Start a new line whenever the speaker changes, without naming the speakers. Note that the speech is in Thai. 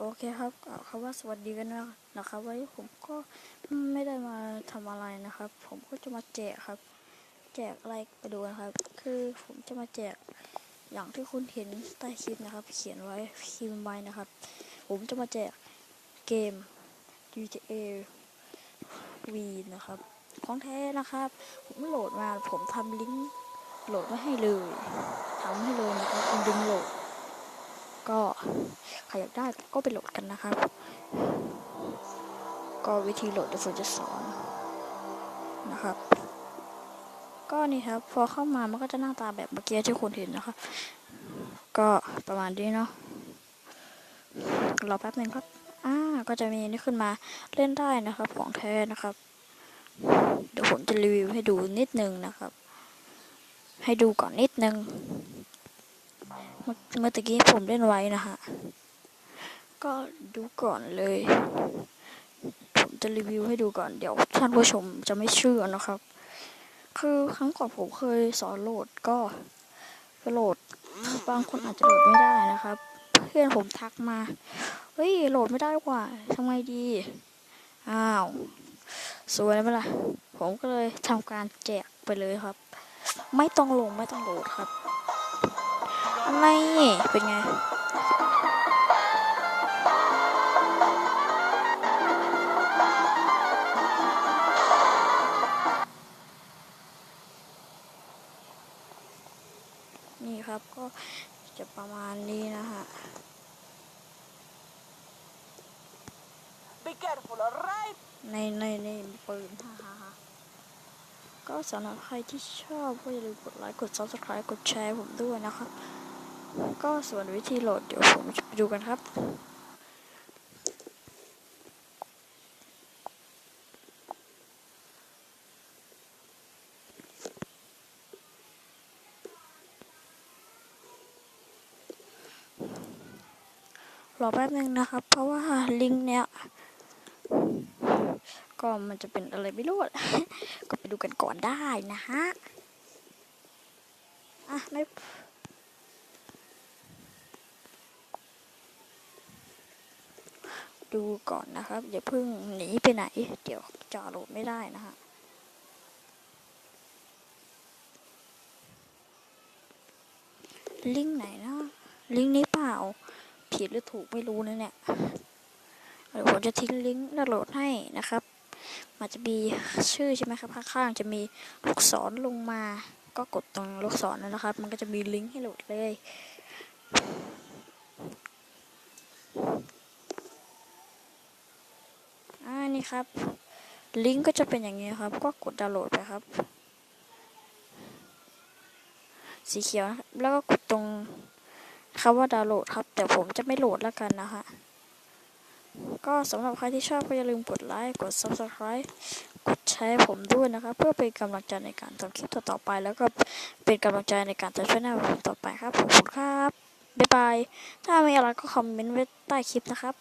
โอเคครับคำว่าสวัสดีกันนะนะครับวันนี้ผมก็ไม่ได้มาทำอะไรนะครับ ผมก็จะมาแจกครับ แจกอะไรไปดูนะครับ คือผมจะมาแจกอย่างที่คุณเห็นใต้คลิปนะครับ เขียนไว้พิมพ์ไว้นะครับ ผมจะมาแจกเกม GTA V นะครับ ของแท้นะครับ ผมโหลดมาผมทำลิงก์โหลดไว้ให้เลยทำให้เลยนะครับเป็นดึงโหลด ก็ ใครอยากได้ก็ไปโหลดกันนะครับ ก็วิธีโหลดเดี๋ยวผมจะสอนนะครับ ก็นี่ครับ พอเข้ามามันก็จะหน้าตาแบบเมื่อกี้ที่คุณเห็นนะครับ ก็ประมาณนี้เนาะรอแป๊บหนึ่งครับอ่าก็จะมีนี่ขึ้นมาเล่นได้นะครับของแท้นะครับ เดี๋ยวผมจะรีวิวให้ดูนิดนึงนะครับ ให้ดูก่อนนิดนึง เมื่อเมื่อตะกี้ผมเล่นไว้นะฮะ ก็ดูก่อนเลย ผมจะรีวิวให้ดูก่อนเดี๋ยวท่านผู้ชมจะไม่เชื่อนะครับ คือครั้งก่อนผมเคยสอนโหลดก็โหลดบางคนอาจจะโหลดไม่ได้นะครับ เพื่อนผมทักมาเฮ้ยโหลดไม่ได้กว่าทำไงดีอ้าวสวยไหมล่ะผมก็เลยทำการแจกไปเลยครับ ไม่ต้องลงไม่ต้องโหลดครับอะไรเป็นไง นี่ครับก็จะประมาณนี้นะฮะ
Be careful, alright?
ในในในปืนฮ่าฮ่าฮ่าก็สำหรับใครที่ชอบก็อย่าลืมกดไลค์กด subscribe กดแชร์ผมด้วยนะครับ ก็ส่วนวิธีโหลดเดี๋ยวผมจะไปดูกันครับ รอแป๊บนึงนะครับ เพราะว่าลิงก์เนี้ยก็มันจะเป็นอะไรไม่รู้ก็ไปดูกันก่อนได้นะฮะอะไม่ดูก่อนนะครับ อย่าเพิ่งหนีไปไหน เดี๋ยวจอโหลดไม่ได้นะฮะลิงก์ไหนนะลิงก์นี้เปล่า ผิดหรือถูกไม่รู้นะเนี่ยเดี๋ยวผมจะทิ้งลิงก์ดาวน์โหลดให้นะครับ มันจะมีชื่อใช่ไหมครับข้างๆจะมีลูกศรลงมา ก็กดตรงลูกศรนั่นนะครับ มันก็จะมีลิงก์ให้โหลดเลยอ่านี่ครับ ลิงก์ก็จะเป็นอย่างนี้ครับ ก็กดดาวน์โหลดไปครับ สีเขียวแล้วก็กดตรง คำว่าดาวน์โหลดครับ แต่ผมจะไม่โหลดแล้วกันนะคะ ก็สำหรับใครที่ชอบก็อย่าลืมกดไลค์ กด subscribe กดแชร์ผมด้วยนะครับเพื่อเป็นกำลังใจในการทำคลิปต่อๆไป แล้วก็เป็นกำลังใจในการทำช่องผมต่อไปครับขอบคุณครับบ๊ายบาย ถ้ามีอะไรก็คอมเมนต์ไว้ใต้คลิปนะครับ